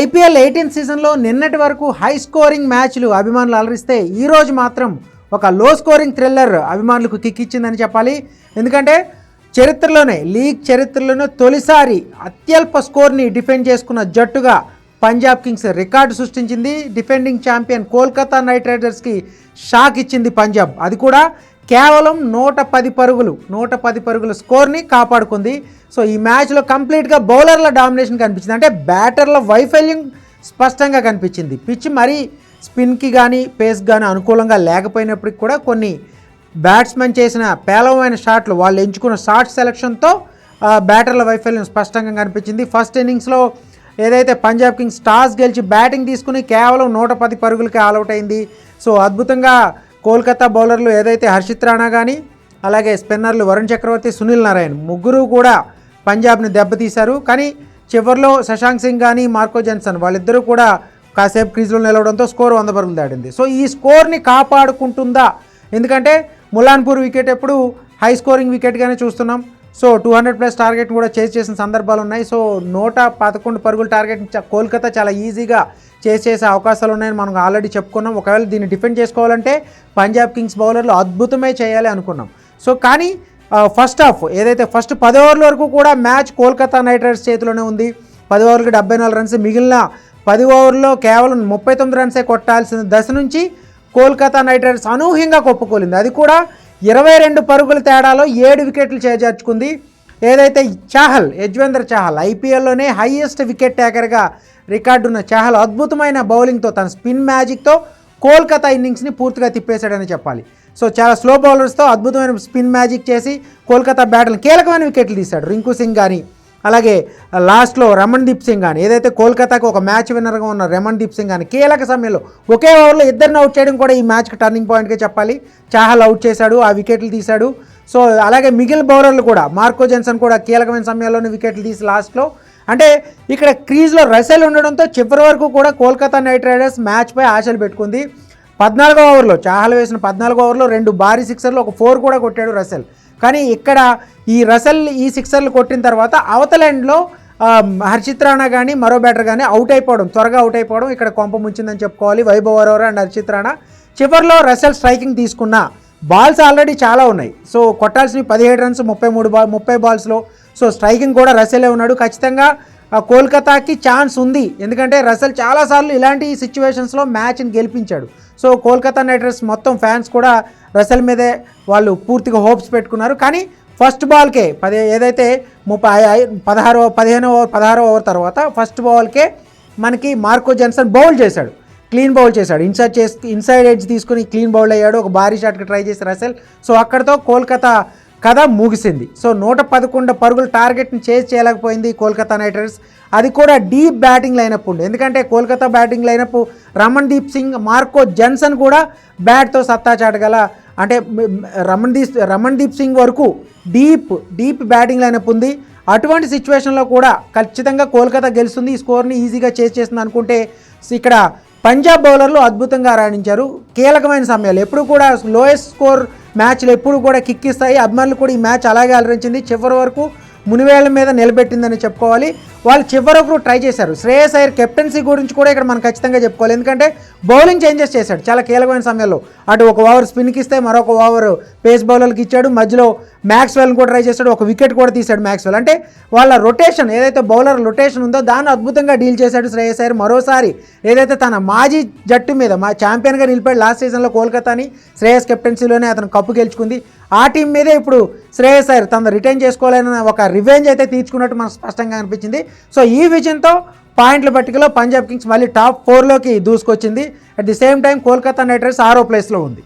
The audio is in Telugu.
ఐపీఎల్ ఎయిటీన్ సీజన్లో నిన్నటి వరకు హై స్కోరింగ్ మ్యాచ్లు అభిమానులు అలరిస్తే ఈరోజు మాత్రం ఒక లో స్కోరింగ్ థ్రిల్లర్ అభిమానులకు కిక్ ఇచ్చిందని చెప్పాలి. ఎందుకంటే చరిత్రలోనే లీగ్ చరిత్రలోనే తొలిసారి అత్యల్ప స్కోర్ని డిఫెండ్ చేసుకున్న జట్టుగా పంజాబ్ కింగ్స్ రికార్డు సృష్టించింది. డిఫెండింగ్ ఛాంపియన్ కోల్కతా నైట్ రైడర్స్కి షాక్ ఇచ్చింది పంజాబ్ అది కూడా కేవలం నూట పది పరుగులు నూట పది పరుగుల స్కోర్ని కాపాడుకుంది. సో ఈ మ్యాచ్లో కంప్లీట్గా బౌలర్ల డామినేషన్ కనిపించింది. అంటే బ్యాటర్ల వైఫల్యం స్పష్టంగా కనిపించింది. పిచ్ మరీ స్పిన్కి కానీ పేస్ కానీ అనుకూలంగా లేకపోయినప్పటికి కూడా కొన్ని బ్యాట్స్మెన్ చేసిన పేలవమైన షాట్లు వాళ్ళు ఎంచుకున్న షార్ట్ సెలక్షన్తో బ్యాటర్ల వైఫల్యం స్పష్టంగా కనిపించింది. ఫస్ట్ ఇన్నింగ్స్లో ఏదైతే పంజాబ్ కింగ్స్ టాస్ గెలిచి బ్యాటింగ్ తీసుకుని కేవలం నూట పది పరుగులకి ఆల్అవుట్ అయింది. సో అద్భుతంగా కోల్కతా బౌలర్లు ఏదైతే హర్షిత్ రాణా కానీ అలాగే స్పిన్నర్లు వరుణ్ చక్రవర్తి సునీల్ నారాయణ్ ముగ్గురు కూడా పంజాబ్ని దెబ్బతీశారు. కానీ చివరిలో శశాంక్ సింగ్ కానీ మార్కో జెన్సన్ వాళ్ళిద్దరూ కూడా కాసేపు క్రీజ్లో నిలవడంతో స్కోర్ వంద పరుగులు దాటింది. సో ఈ స్కోర్ని కాపాడుకుంటుందా? ఎందుకంటే ములాన్పూర్ వికెట్ ఎప్పుడు హై స్కోరింగ్ వికెట్గానే చూస్తున్నాం. So two hundred plus target కూడా చేజ్ చేసిన సందర్భాలు ఉన్నాయి. సో నూట పదకొండు పరుగుల టార్గెట్ కోల్కతా చాలా ఈజీగా చేసి చేసే అవకాశాలు ఉన్నాయని మనం ఆల్రెడీ చెప్పుకున్నాం. ఒకవేళ దీన్ని డిఫెండ్ చేసుకోవాలంటే పంజాబ్ కింగ్స్ బౌలర్లు అద్భుతమే చేయాలి అనుకున్నాం. సో కానీ ఫస్ట్ హాఫ్ ఏదైతే ఫస్ట్ పది ఓవర్ల వరకు కూడా మ్యాచ్ కోల్కతా నైట్ రైడర్స్ చేతిలోనే ఉంది. పది ఓవర్లకు డెబ్బై నాలుగు రన్స్ మిగిలిన పది ఓవర్లో కేవలం ముప్పై తొమ్మిది రన్సే కొట్టాల్సిన దశ నుంచి కోల్కతా నైట్ రైడర్స్ అనూహ్యంగా కొప్పుకోలింది. అది కూడా ఇరవై రెండు పరుగుల తేడాలో ఏడు వికెట్లు చేజార్చుకుంది. ఏదైతే చాహల్ యజ్వేంద్ర చాహల్ ఐపీఎల్లోనే హైయెస్ట్ వికెట్ టేకర్గా రికార్డున్న చాహల్ అద్భుతమైన బౌలింగ్తో తన స్పిన్ మ్యాజిక్తో కోల్కతా ఇన్నింగ్స్ని పూర్తిగా తిప్పేశాడని చెప్పాలి. సో చాలా స్లో బౌలర్స్తో అద్భుతమైన స్పిన్ మ్యాజిక్ చేసి కోల్కతా బ్యాటర్లు కీలకమైన వికెట్లు తీశాడు రింకు సింగ్ కానీ అలాగే లాస్ట్లో రమణ్ దీప్ సింగ్ కానీ ఏదైతే కోల్కతాకి ఒక మ్యాచ్ విన్నర్గా ఉన్న రమణ్ దీప్ సింగ్ కానీ కీలక సమయంలో ఒకే ఓవర్లో ఇద్దరిని అవుట్ చేయడం కూడా ఈ మ్యాచ్కి టర్నింగ్ పాయింట్గా చెప్పాలి. చాహల్ అవుట్ చేశాడు ఆ వికెట్లు తీశాడు. సో అలాగే మిగిలిన బౌలర్లు కూడా మార్కో జెన్సన్ కూడా కీలకమైన సమయాల్లోనే వికెట్లు తీసి లాస్ట్లో. అంటే ఇక్కడ క్రీజ్లో రసెల్ ఉండడంతో చివరి వరకు కూడా కోల్కతా నైట్ రైడర్స్ మ్యాచ్పై ఆశలు పెట్టుకుంది. పద్నాలుగో ఓవర్లో చాహల్ వేసిన పద్నాలుగో ఓవర్లో రెండు భారీ సిక్సర్లు ఒక ఫోర్ కూడా కొట్టాడు రసెల్. కానీ ఇక్కడ ఈ రసల్ ఈ సిక్సర్లు కొట్టిన తర్వాత అవతల ఎండ్లో హర్షిత్ రాణా కానీ మరో బ్యాటర్ కానీ అవుట్ అయిపోవడం త్వరగా అవుట్ అయిపోవడం ఇక్కడ కొంప ముంచిందని చెప్పుకోవాలి. వైభవ్ అరోరా అండ్ హర్షిత్ రాణా. చివరిలో రసల్ స్ట్రైకింగ్ తీసుకున్న బాల్స్ ఆల్రెడీ చాలా ఉన్నాయి. సో కొట్టాల్సినవి పదిహేడు రన్స్ ముప్పై మూడు బాల్ ముప్పై బాల్స్లో సో స్ట్రైకింగ్ కూడా రసెలే ఉన్నాడు. ఖచ్చితంగా కోల్కతాకి ఛాన్స్ ఉంది. ఎందుకంటే రసెల్ చాలాసార్లు ఇలాంటి సిచ్యువేషన్స్లో మ్యాచ్ని గెలిపించాడు. సో కోల్కతా నైట్ రైడర్స్ మొత్తం ఫ్యాన్స్ కూడా రసెల్ మీదే వాళ్ళు పూర్తిగా హోప్స్ పెట్టుకున్నారు. కానీ ఫస్ట్ బాల్కే పదే ఏదైతే ముప్పై పదహారో పదిహేనో ఓవర్ పదహారో ఓవర్ తర్వాత ఫస్ట్ బాల్కే మనకి మార్కో జెన్సన్ బౌల్ చేశాడు. క్లీన్ బౌల్ చేశాడు. ఇన్సైడ్ చేసి ఇన్సైడ్ ఎడ్జ్ తీసుకుని క్లీన్ బౌల్ అయ్యాడు. ఒక భారీ షాట్కి ట్రై చేసి రసెల్. సో అక్కడితో కోల్కతా కథ ముగిసింది. సో నూట పదకొండు పరుగుల టార్గెట్ని చేజ్ చేయలేకపోయింది కోల్కతా నైట్ రైడర్స్. అది కూడా డీప్ బ్యాటింగ్ లైనప్ ఉండే. ఎందుకంటే Kolkata batting lineup Ramandeep Singh Marco Jansen కూడా బ్యాట్తో సత్తా చాటగల. అంటే రమణ్దీప్ రమణ్దీప్ దీప్ సింగ్ వరకు డీప్ డీప్ బ్యాటింగ్ లైనప్ ఉంది. అటువంటి సిచ్యువేషన్లో కూడా ఖచ్చితంగా కోల్కతా గెలుస్తుంది. ఈ స్కోర్ని ఈజీగా చేజ్ చేస్తుంది అనుకుంటే ఇక్కడ పంజాబ్ బౌలర్లు అద్భుతంగా రాణించారు. కీలకమైన సమయాలు. ఎప్పుడు కూడా లోయెస్ట్ స్కోర్ మ్యాచ్లు ఎప్పుడు కూడా కిక్కిస్తాయి. అభిమానులు కూడా ఈ మ్యాచ్ అలాగే అలరించింది. చివరి వరకు మునివేళ్ళ మీద నిలబెట్టిందని చెప్పుకోవాలి. వాళ్ళు చివరకు ట్రై చేశారు. శ్రేయస్ అయ్యర్ కెప్టెన్సీ గురించి కూడా ఇక్కడ మనం ఖచ్చితంగా చెప్పుకోవాలి. ఎందుకంటే బౌలింగ్ చేంజెస్ చేశాడు. చాలా కీలకమైన సమయంలో. అటు ఒక ఓవర్ స్పిన్కి ఇస్తే మరొక ఓవర్ పేస్ బౌలర్కి ఇచ్చాడు. మధ్యలో మ్యాక్స్వెల్ని కూడా ట్రై చేశాడు. ఒక వికెట్ కూడా తీశాడు మ్యాక్స్వెల్ అంటే వాళ్ళ రొటేషన్ ఏదైతే బౌలర్ రొటేషన్ ఉందో దాన్ని అద్భుతంగా డీల్ చేశాడు శ్రేయస్ అయ్యర్. మరోసారి ఏదైతే తన మాజీ జట్టు మీద మా ఛాంపియన్గా నిలిపాడు లాస్ట్ సీజన్లో కోల్కతాని శ్రేయస్ కెప్టెన్సీలోనే అతను కప్పు గెలుచుకుంది. ఆ టీం మీదే ఇప్పుడు శ్రేయస్ అయ్యర్ తను రిటైన్ చేసుకోవాలన్న ఒక రివెంజ్ అయితే తీర్చుకున్నట్టు మనకు స్పష్టంగా అనిపించింది. సో ఈ విజయంతో పాయింట్ల పట్టికలో పంజాబ్ కింగ్స్ మళ్ళీ టాప్ ఫోర్లోకి దూసుకొచ్చింది. At the same time Kolkata Knight Riders ఆరో ప్లేస్లో ఉంది.